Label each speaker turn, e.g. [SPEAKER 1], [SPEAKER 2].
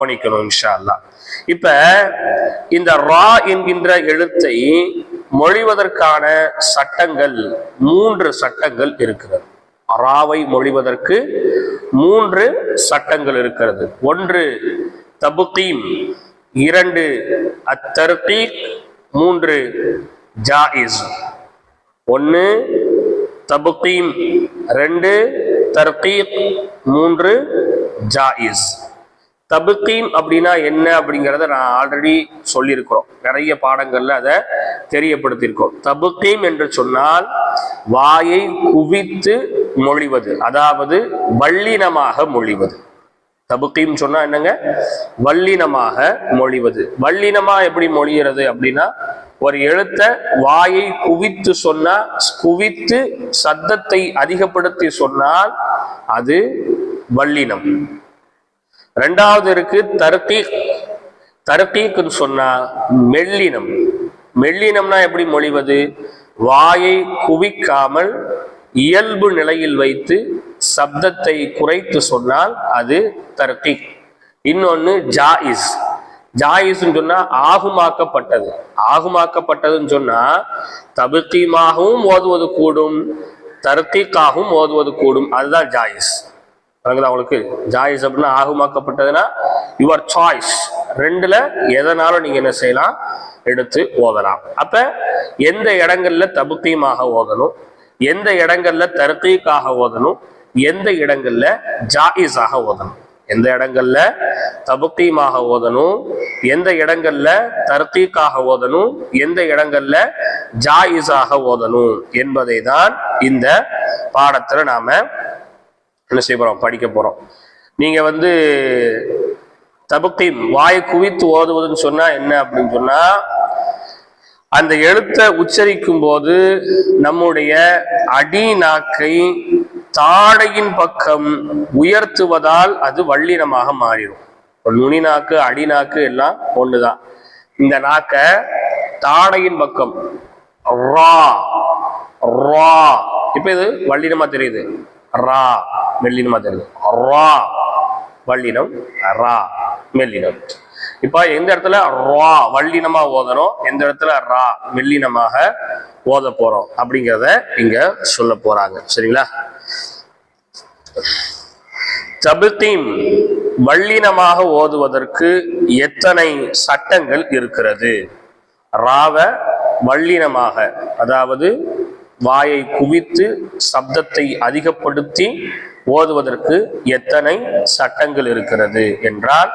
[SPEAKER 1] கவனிக்கணும் இன்ஷா அல்லாஹ் இப்ப இந்த ரா என்கின்ற எழுத்தை மொழிவதற்கான சட்டங்கள் மூன்று சட்டங்கள் இருக்கிறது. ராவை மொழிவதற்கு மூன்று சட்டங்கள் இருக்கிறது. ஒன்று தபுக்கீம் இரண்டு அத்தர்கீக் மூன்று ஜாயிஸ். ஒன்று தபுக்கீம் ரெண்டு தர்கீக் மூன்று ஜாயிஸ். தபுக்கீம் அப்படின்னா என்ன அப்படிங்கிறத நான் ஆல்ரெடி சொல்லியிருக்கிறோம். நிறைய பாடங்கள்ல அதை தெரியப்படுத்தியிருக்கோம். தபுக்கீம் என்று சொன்னால் வாயை குவித்து மொழிவது அதாவது வல்லினமாக மொழிவது. தபுக்கீம் சொன்னா என்னங்க? வல்லினமாக மொழிவது. வல்லினமா எப்படி மொழிகிறது அப்படின்னா ஒரு எழுத்த வாயை குவித்து சொன்னா குவித்து சத்தத்தை அதிகப்படுத்தி சொன்னால் அது வல்லினம். ரெண்டாவது இருக்கு தர்த்தீக் தர்த்தீக்குன்னு சொன்னா மெல்லினம். மெல்லினம்னா எப்படி மொழிவது? வாயை குவிக்காமல் இயல்பு நிலையில் வைத்து சப்தத்தை குறைத்து சொன்னால் அது தர்த்தீக் இன்னொன்னு ஜாயிஸ். ஜாயிஸ்ன்னு சொன்னா ஆகுமாக்கப்பட்டது. ஆகுமாக்கப்பட்டதுன்னு சொன்னா தபுக்கீமாகவும் ஓதுவது கூடும் தர்த்தீக்காகவும் ஓதுவது கூடும். அதுதான் ஜாயிஸ். விளங்குதா உங்களுக்கு ஜாயிஸ் அப்படின்னா ஆகுமாக்கப்பட்டதுன்னா யுவர் சாய்ஸ் ரெண்டுல எதனாலும் நீங்க என்ன செய்யலாம்? எடுத்து ஓதலாம். அப்ப எந்த இடங்கள்ல தபுக்கீமாக ஓதணும்? எந்த இடங்கள்ல தர்கீக்காக ஓதணும்? எந்த இடங்கள்ல ஜாயிஸாக ஓதணும்? எந்த இடங்கள்ல தபுக்கீமாக ஓதணும்? எந்த இடங்கள்ல தர்கீக்காக ஓதணும்? எந்த இடங்கள்ல ஜாயிஸாக ஓதணும்? என்பதை தான் இந்த பாடத்துல நாம என்ன செய்ய போகிறோம் படிக்க போகிறோம் நீங்கள் வந்து தபுக்கீம் வாயை குவித்து ஓதுவதுன்னு சொன்னால் என்ன அப்படின்னு சொன்னால் அந்த எழுத்தை உச்சரிக்கும் போது நம்முடைய அடி நாக்கை தாடையின் பக்கம் உயர்த்துவதால் அது வள்ளினமாக மாறிடும். நுனி நாக்கு அடி நாக்கு எல்லாம் ஒண்ணுதான். இந்த நாக்க தாடையின் பக்கம் ரா ரா இப்ப இது வல்லினமா தெரியுது. ரா. மெல்லினமா தெரியுது. ரா. வல்லினம் ரா. மெல்லினம். இப்ப எந்த இடத்துல ரா வல்லினமா ஓதணும் எந்த இடத்துல ரா மெல்லினமாக ஓத போறோம் அப்படிங்கிறத இங்க சொல்ல போறாங்க. சரிங்களா? தபுத்தீம் வல்லினமாக ஓதுவதற்கு எத்தனை சட்டங்கள் இருக்கிறது? ராவ வல்லினமாக அதாவது வாயை குவித்து சப்தத்தை அதிகப்படுத்தி ஓதுவதற்கு எத்தனை சட்டங்கள் இருக்கிறது என்றால்